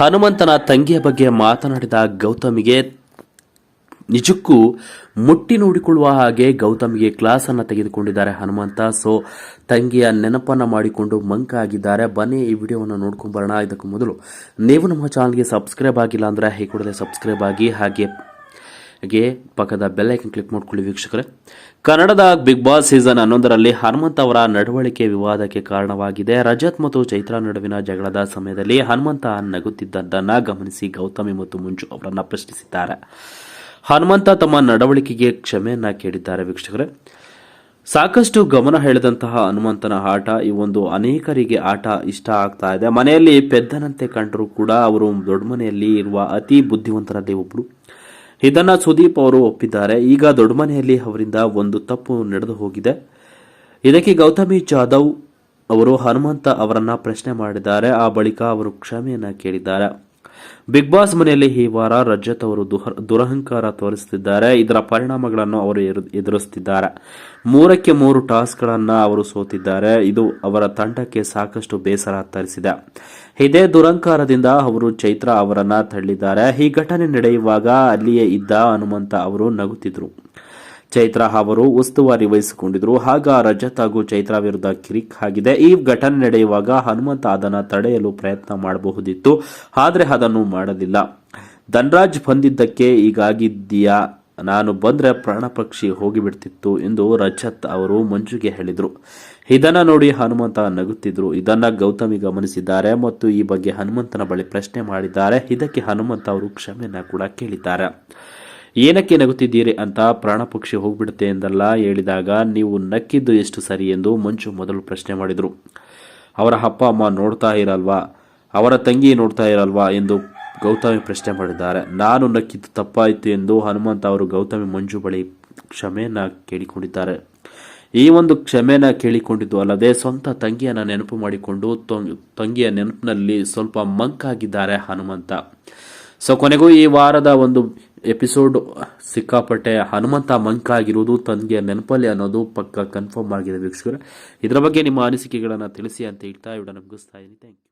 ಹನುಮಂತನ ತಂಗಿಯ ಬಗ್ಗೆ ಮಾತನಾಡಿದ ಗೌತಮಿಗೆ ನಿಜಕ್ಕೂ ಮುಟ್ಟಿ ನೋಡಿಕೊಳ್ಳುವ ಹಾಗೆ ಗೌತಮಿಗೆ ಕ್ಲಾಸ್ ಅನ್ನ ತೆಗೆದುಕೊಂಡಿದ್ದಾರೆ ಹನುಮಂತ. ಸೊ ತಂಗಿಯ ನೆನಪನ್ನ ಮಾಡಿಕೊಂಡು ಮಂಕ ಆಗಿದ್ದಾರೆ. ಬನ್ನಿ ಈ ವಿಡಿಯೋವನ್ನು ನೋಡ್ಕೊಂಡ್ ಬರೋಣ. ಇದಕ್ಕೂ ಮೊದಲು ನೀವು ನಮ್ಮ ಚಾನಲ್ಗೆ ಸಬ್ಸ್ಕ್ರೈಬ್ ಆಗಿಲ್ಲ ಅಂದ್ರೆ ಈ ಸಬ್ಸ್ಕ್ರೈಬ್ ಆಗಿ ಹಾಗೆ ಹಾಗೆ ಪಕ್ಕದ ಬೆಲ್ ಐಕನ್ ಕ್ಲಿಕ್ ಮಾಡ್ಕೊಳ್ಳಿ ವೀಕ್ಷಕರೇ. ಕನ್ನಡದ ಬಿಗ್ ಬಾಸ್ ಸೀಸನ್ ಹನ್ನೊಂದರಲ್ಲಿ ಹನುಮಂತ್ ಅವರ ನಡವಳಿಕೆ ವಿವಾದಕ್ಕೆ ಕಾರಣವಾಗಿದೆ. ರಜತ್ ಮತ್ತು ಚೈತ್ರಾ ನಡುವಿನ ಜಗಳದ ಸಮಯದಲ್ಲಿ ಹನುಮಂತ ನಗುತ್ತಿದ್ದದ್ದನ್ನು ಗಮನಿಸಿ ಗೌತಮಿ ಮತ್ತು ಮುಂಜು ಅವರನ್ನು ಪ್ರಶ್ನಿಸಿದ್ದಾರೆ. ಹನುಮಂತ ತಮ್ಮ ನಡವಳಿಕೆಗೆ ಕ್ಷಮೆಯನ್ನ ಕೇಳಿದ್ದಾರೆ ವೀಕ್ಷಕರೇ. ಸಾಕಷ್ಟು ಗಮನ ಹೇಳಿದಂತಹ ಹನುಮಂತನ ಆಟ, ಈ ಒಂದು ಅನೇಕರಿಗೆ ಆಟ ಇಷ್ಟ ಆಗ್ತಾ ಇದೆ. ಮನೆಯಲ್ಲಿ ಪೆದ್ದನಂತೆ ಕಂಡರೂ ಕೂಡ ಅವರು ದೊಡ್ಡ ಮನೆಯಲ್ಲಿ ಇರುವ ಅತಿ ಬುದ್ಧಿವಂತರಲ್ಲಿ ಒಬ್ರು ಇದನ್ನ ಸುದೀಪ್ ಅವರು ಒಪ್ಪಿದ್ದಾರೆ. ಈಗ ದೊಡ್ಡ ಮನೆಯಲ್ಲಿ ಅವರಿಂದ ಒಂದು ತಪ್ಪು ನಡೆದು ಹೋಗಿದೆ. ಇದಕ್ಕೆ ಗೌತಮಿ ಜಾಧವ್ ಅವರು ಹನುಮಂತ ಅವರನ್ನ ಪ್ರಶ್ನೆ ಮಾಡಿದ್ದಾರೆ. ಆ ಬಳಿಕ ಅವರು ಕ್ಷಮೆಯನ್ನ ಕೇಳಿದ್ದಾರೆ. ಬಿಗ್ ಬಾಸ್ ಮನೆಯಲ್ಲಿ ಈ ವಾರ ರಜತ್ ಅವರು ದುರಹಂಕಾರ ತೋರಿಸುತ್ತಿದ್ದಾರೆ. ಇದರ ಪರಿಣಾಮಗಳನ್ನು ಅವರು ಎದುರಿಸುತ್ತಿದ್ದಾರೆ. ಮೂರಕ್ಕೆ ಮೂರು ಟಾಸ್ಕ್ಗಳನ್ನು ಅವರು ಸೋತಿದ್ದಾರೆ. ಇದು ಅವರ ತಂಡಕ್ಕೆ ಸಾಕಷ್ಟು ಬೇಸರ ತರಿಸಿದೆ. ಇದೇ ದುರಂಕಾರದಿಂದ ಅವರು ಚೈತ್ರ ಅವರನ್ನ ತಳ್ಳಿದ್ದಾರೆ. ಈ ಘಟನೆ ನಡೆಯುವಾಗ ಅಲ್ಲಿಯೇ ಇದ್ದ ಹನುಮಂತ ಅವರು ನಗುತ್ತಿದ್ರು. ಚೈತ್ರ ಅವರು ಉಸ್ತುವಾರಿ ವಹಿಸಿಕೊಂಡಿದ್ರು ಆಗ ರಜತ್ ಹಾಗೂ ಚೈತ್ರಾ ವಿರುದ್ಧ ಕಿರಿಕ್ ಆಗಿದೆ. ಈ ಘಟನೆ ನಡೆಯುವಾಗ ಹನುಮಂತ ಅದನ್ನು ತಡೆಯಲು ಪ್ರಯತ್ನ ಮಾಡಬಹುದಿತ್ತು. ಆದರೆ ಅದನ್ನು ಮಾಡಲಿಲ್ಲ. ಧನ್ರಾಜ್ ಬಂದಿದ್ದಕ್ಕೆ ಈಗಾಗಿದ್ದೀಯಾ? ನಾನು ಬಂದ್ರೆ ಪ್ರಾಣ ಪಕ್ಷಿ ಹೋಗಿಬಿಡ್ತಿತ್ತು ಎಂದು ರಜತ್ ಅವರು ಮಂಜುಗೆ ಹೇಳಿದರು. ಇದನ್ನು ನೋಡಿ ಹನುಮಂತ ನಗುತ್ತಿದ್ರು. ಇದನ್ನು ಗೌತಮಿ ಗಮನಿಸಿದ್ದಾರೆ ಮತ್ತು ಈ ಬಗ್ಗೆ ಹನುಮಂತನ ಬಳಿ ಪ್ರಶ್ನೆ ಮಾಡಿದ್ದಾರೆ. ಇದಕ್ಕೆ ಹನುಮಂತ ಅವರು ಕ್ಷಮೆಯನ್ನ ಕೂಡ ಕೇಳಿದ್ದಾರೆ. ಏನಕ್ಕೆ ನಗುತ್ತಿದ್ದೀರಿ ಅಂತ ಪ್ರಾಣಪಕ್ಷಿ ಹೋಗ್ಬಿಡುತ್ತೆ ಎಂದಲ್ಲ ಹೇಳಿದಾಗ ನೀವು ನಕ್ಕಿದ್ದು ಎಷ್ಟು ಸರಿ ಎಂದು ಮಂಜು ಮೊದಲು ಪ್ರಶ್ನೆ ಮಾಡಿದರು. ಅವರ ಅಪ್ಪ ಅಮ್ಮ ನೋಡ್ತಾ ಇರಲ್ವಾ? ಅವರ ತಂಗಿ ನೋಡ್ತಾ ಇರಲ್ವಾ ಎಂದು ಗೌತಮಿ ಪ್ರಶ್ನೆ ಮಾಡಿದ್ದಾರೆ. ನಾನು ನಕ್ಕಿದ್ದು ತಪ್ಪಾಯಿತು ಎಂದು ಹನುಮಂತ ಅವರು ಗೌತಮಿ ಮಂಜು ಬಳಿ ಕ್ಷಮೆಯನ್ನು ಕೇಳಿಕೊಂಡಿದ್ದಾರೆ. ಈ ಒಂದು ಕ್ಷಮೆನ ಕೇಳಿಕೊಂಡಿದ್ದು ಅಲ್ಲದೆ ಸ್ವಂತ ತಂಗಿಯನ್ನು ನೆನಪು ಮಾಡಿಕೊಂಡು ತೊಂಗ್- ತಂಗಿಯ ನೆನಪಿನಲ್ಲಿ ಸ್ವಲ್ಪ ಮಂಕಾಗಿದ್ದಾರೆ ಹನುಮಂತ. ಸೊ ಕೊನೆಗೂ ಈ ವಾರದ ಒಂದು ಎಪಿಸೋಡ್ ಸಿಕ್ಕಾಪಟ್ಟೆ ಹನುಮಂತ ಮಂಕ ಆಗಿರುವುದು ತನಗೆ ನೆನಪಲ್ಲಿ ಅನ್ನೋದು ಪಕ್ಕ ಕನ್ಫರ್ಮ್ ಆಗಿದೆ ವೀಕ್ಷಕರೇ. ಇದರ ಬಗ್ಗೆ ನಿಮ್ಮ ಅನಿಸಿಕೆಗಳನ್ನು ತಿಳಿಸಿ ಅಂತ ಹೇಳ್ತಾ ಇವಡ ಮುಗಿಸ್ತಾ ಇದ್ದೀನಿ. Thank you